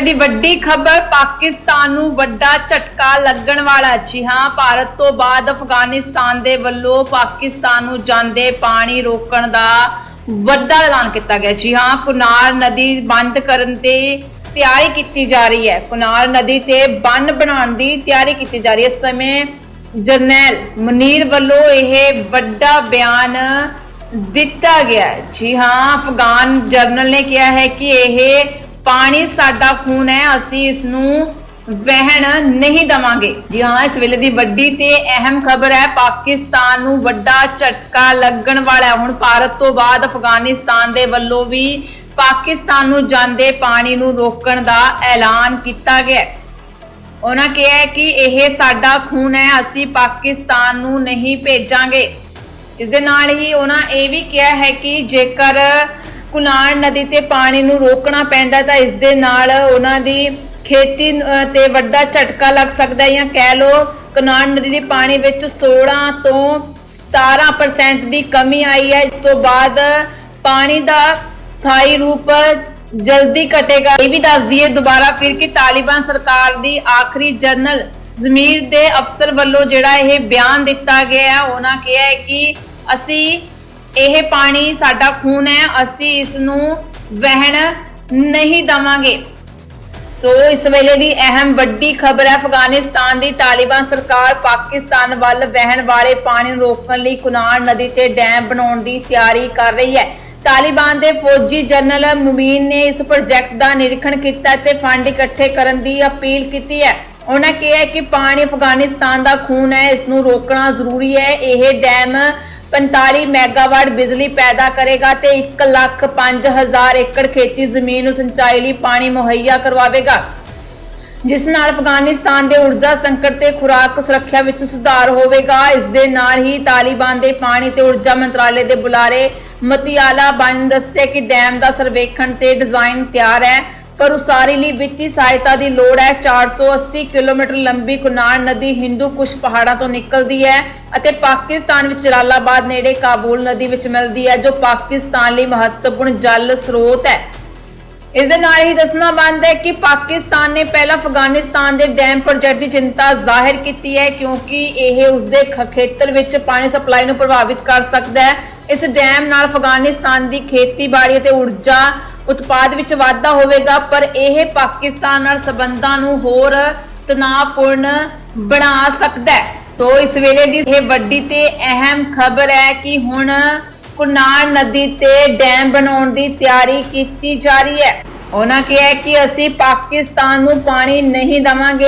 ਵੇਲੇ ਦੀ ਵੱਡੀ ਖਬਰ, ਪਾਕਿਸਤਾਨ ਨੂੰ ਵੱਡਾ ਝਟਕਾ ਲੱਗਣ ਵਾਲਾ ਜੀ ਹਾਂ, ਭਾਰਤ ਤੋਂ ਬਾਅਦ ਅਫਗਾਨਿਸਤਾਨ ਦੇ ਵੱਲੋਂ ਪਾਕਿਸਤਾਨ ਨੂੰ ਜਾਂਦੇ ਪਾਣੀ ਰੋਕਣ ਦਾ ਵੱਡਾ ਐਲਾਨ ਕੀਤਾ ਗਿਆ। ਜੀ ਹਾਂ, ਕੁਨਾਰ ਨਦੀ ਬੰਦ ਕਰਨ ਤੇ ਤਿਆਰੀ ਕੀਤੀ ਜਾ ਰਹੀ ਹੈ। ਕੁਨਾਰ ਨਦੀ ਤੇ ਬੰਨ ਬਣਾਉਣ ਦੀ ਤਿਆਰੀ ਕੀਤੀ ਜਾ ਰਹੀ ਹੈ। ਇਸ ਸਮੇਂ ਜਰਨੈਲ ਮੁਨੀਰ ਵੱਲੋਂ ਇਹ ਵੱਡਾ ਬਿਆਨ ਦਿੱਤਾ ਗਿਆ ਜੀ ਹਾਂ, ਅਫਗਾਨ ਜਰਨਲ ਨੇ ਕਿਹਾ ਹੈ ਕਿ ਇਹ ਪਾਣੀ ਸਾਡਾ ਖੂਨ ਹੈ, ਅਸੀਂ ਇਸ ਨੂੰ ਵਹਿਣ ਨਹੀਂ ਦਵਾਂਗੇ। ਜੀ ਹਾਂ, ਇਸ ਵੇਲੇ ਦੀ ਵੱਡੀ ਤੇ ਅਹਿਮ ਖਬਰ ਹੈ, ਪਾਕਿਸਤਾਨ ਨੂੰ ਵੱਡਾ ਝਟਕਾ ਲੱਗਣ ਵਾਲਾ ਹੁਣ ਭਾਰਤ ਤੋਂ ਬਾਅਦ ਅਫਗਾਨਿਸਤਾਨ ਦੇ ਵੱਲੋਂ ਵੀ ਪਾਕਿਸਤਾਨ ਨੂੰ ਜਾਂਦੇ ਪਾਣੀ ਨੂੰ ਰੋਕਣ ਦਾ ਐਲਾਨ ਕੀਤਾ ਗਿਆ ਉਹਨਾਂ ਕਿਹਾ ਕਿ ਇਹ ਸਾਡਾ ਖੂਨ ਹੈ, ਅਸੀਂ ਪਾਕਿਸਤਾਨ ਨੂੰ ਨਹੀਂ ਭੇਜਾਂਗੇ। ਇਸ ਦੇ ਨਾਲ ਹੀ ਉਹਨਾਂ ਇਹ ਵੀ ਕਿਹਾ ਹੈ ਕਿ ਜੇਕਰ ਕੁਨਾਰ ਨਦੀ ਤੇ ਪਾਣੀ ਨੂੰ ਰੋਕਣਾ ਪੈਂਦਾ ਤਾਂ ਇਸ ਦੇ ਨਾਲ ਉਹਨਾਂ ਦੀ ਖੇਤੀ ਤੇ ਵੱਡਾ ਝਟਕਾ ਲੱਗ ਸਕਦਾ ਹੈ ਜਾਂ ਕਹਿ ਲਓ ਕੁਨਾਰ ਨਦੀ ਦੇ ਪਾਣੀ ਵਿੱਚ 16 ਤੋਂ 17% ਦੀ ਕਮੀ ਆਈ ਹੈ। ਇਸ ਤੋਂ ਬਾਅਦ ਪਾਣੀ ਦਾ ਸਥਾਈ ਰੂਪ ਜਲਦੀ ਘਟੇਗਾ। ਇਹ ਵੀ ਦੱਸ ਦਈਏ ਦੁਬਾਰਾ ਫਿਰ ਕਿ ਤਾਲਿਬਾਨ ਸਰਕਾਰ ਦੀ ਆਖਰੀ ਜਨਰਲ ਜ਼ਮੀਰ ਦੇ ਅਫਸਰ ਵੱਲੋਂ ਜਿਹੜਾ ਇਹ ਬਿਆਨ ਦਿੱਤਾ ਗਿਆ ਉਹਨਾਂ ਕਿਹਾ ਹੈ ਕਿ ਅਸੀਂ ਇਹ ਪਾਣੀ ਸਾਡਾ ਖੂਨ ਹੈ, ਅਸੀਂ ਇਸ ਨੂੰ ਵਹਿਣ ਨਹੀਂ ਦਵਾਂਗੇ। ਸੋ ਇਸ ਵੇਲੇ ਦੀ ਅਹਿਮ ਵੱਡੀ ਖਬਰ ਹੈ, ਅਫਗਾਨਿਸਤਾਨ ਦੀ ਤਾਲਿਬਾਨ ਸਰਕਾਰ ਪਾਕਿਸਤਾਨ ਵੱਲ ਵਹਿਣ ਵਾਲੇ ਪਾਣੀ ਨੂੰ ਰੋਕਣ ਲਈ ਕੁਨਾਰ ਨਦੀ ਤੇ ਡੈਮ ਬਣਾਉਣ ਦੀ ਤਿਆਰੀ ਕਰ ਰਹੀ ਹੈ। ਤਾਲਿਬਾਨ ਦੇ ਫੌਜੀ ਜਨਰਲ ਮੁਮੀਨ ਨੇ ਇਸ ਪ੍ਰੋਜੈਕਟ ਦਾ ਨਿਰੀਖਣ ਕੀਤਾ ਤੇ ਫੰਡ ਇਕੱਠੇ ਕਰਨ ਦੀ ਅਪੀਲ ਕੀਤੀ ਹੈ। ਉਹਨਾਂ ਕਿਹਾ ਕਿ ਪਾਣੀ ਅਫਗਾਨਿਸਤਾਨ ਦਾ ਖੂਨ ਹੈ, ਇਸ ਨੂੰ ਰੋਕਣਾ ਜ਼ਰੂਰੀ ਹੈ। ਇਹ ਡੈਮ 45 ਮੈਗਾਵਾਟ ਬਿਜਲੀ ਪੈਦਾ ਕਰੇਗਾ ਤੇ 1 ਲੱਖ 5000 ਏਕੜ ਖੇਤੀ ਜ਼ਮੀਨ ਨੂੰ ਸਿੰਚਾਈ ਲਈ ਪਾਣੀ ਮੁਹੱਈਆ ਕਰਵਾਵੇਗਾ, ਜਿਸ ਨਾਲ ਅਫਗਾਨਿਸਤਾਨ ਦੇ ਊਰਜਾ ਸੰਕਟ ਤੇ ਖੁਰਾਕ ਸੁਰੱਖਿਆ ਵਿੱਚ ਸੁਧਾਰ ਹੋਵੇਗਾ। ਇਸ ਦੇ ਨਾਲ ਹੀ ਤਾਲਿਬਾਨ ਦੇ ਪਾਣੀ ਤੇ ਊਰਜਾ ਮੰਤਰਾਲੇ ਦੇ ਬੁਲਾਰੇ ਮਤੀਆਲਾ ਬਨ ਨੇ ਦੱਸਿਆ ਕਿ ਡੈਮ ਦਾ ਸਰਵੇਖਣ ਤੇ ਡਿਜ਼ਾਈਨ ਤਿਆਰ ਹੈ। ਪਰ ਉਸਾਰੀ ਲਈ ਵਿੱਤੀ ਸਹਾਇਤਾ ਦੀ ਲੋੜ ਹੈ। 480 ਕਿਲੋਮੀਟਰ ਲੰਬੀ ਕੁਨਾਰ ਨਦੀ ਹਿੰਦੂ ਕੁਸ਼ ਪਹਾੜਾਂ ਤੋਂ ਨਿਕਲਦੀ ਹੈ ਅਤੇ ਪਾਕਿਸਤਾਨ ਵਿੱਚ ਜਲਾਲਾਬਾਦ ਨੇੜੇ ਕਾਬੂਲ ਨਦੀ ਵਿੱਚ ਮਿਲਦੀ ਹੈ, ਜੋ ਪਾਕਿਸਤਾਨ ਲਈ ਮਹੱਤਵਪੂਰਨ ਜਲ ਸਰੋਤ ਹੈ। ਇਸ ਦੇ ਨਾਲ ਹੀ ਦੱਸਣਾ ਬੰਦ ਹੈ ਕਿ ਪਾਕਿਸਤਾਨ ਨੇ ਪਹਿਲਾਂ ਅਫਗਾਨਿਸਤਾਨ ਦੇ ਡੈਮ ਪ੍ਰੋਜੈਕਟ ਦੀ ਚਿੰਤਾ ਜ਼ਾਹਿਰ ਕੀਤੀ ਹੈ, ਕਿਉਂਕਿ ਇਹ ਉਸ ਦੇ ਖੇਤਰ ਵਿੱਚ ਪਾਣੀ ਸਪਲਾਈ ਨੂੰ ਪ੍ਰਭਾਵਿਤ ਕਰ ਸਕਦਾ ਹੈ। ਇਸ ਡੈਮ ਨਾਲ ਅਫਗਾਨਿਸਤਾਨ ਦੀ ਖੇਤੀਬਾੜੀ ਅਤੇ ਊਰਜਾ ਉਤਪਾਦ ਵਿੱਚ ਵਾਧਾ ਹੋਵੇਗਾ, ਪਰ ਇਹ ਪਾਕਿਸਤਾਨ ਨਾਲ ਸਬੰਧਾਂ ਨੂੰ ਹੋਰ ਤਣਾਅਪੂਰਨ ਬਣਾ ਸਕਦਾ ਹੈ। ਤੋ ਇਸ ਵੇਲੇ ਦੀ ਇਹ ਵੱਡੀ ਤੇ ਅਹਿਮ ਖਬਰ ਹੈ ਕਿ ਹੁਣ ਕੁਨਾਰ ਨਦੀ ਤੇ ਡੈਮ ਬਣਾਉਣ ਦੀ ਤਿਆਰੀ ਕੀਤੀ ਜਾ ਰਹੀ ਹੈ। ਉਹਨਾਂ ਕਿਹਾ ਕਿ ਅਸੀਂ ਪਾਕਿਸਤਾਨ ਨੂੰ ਪਾਣੀ ਨਹੀਂ ਦੇਵਾਂਗੇ।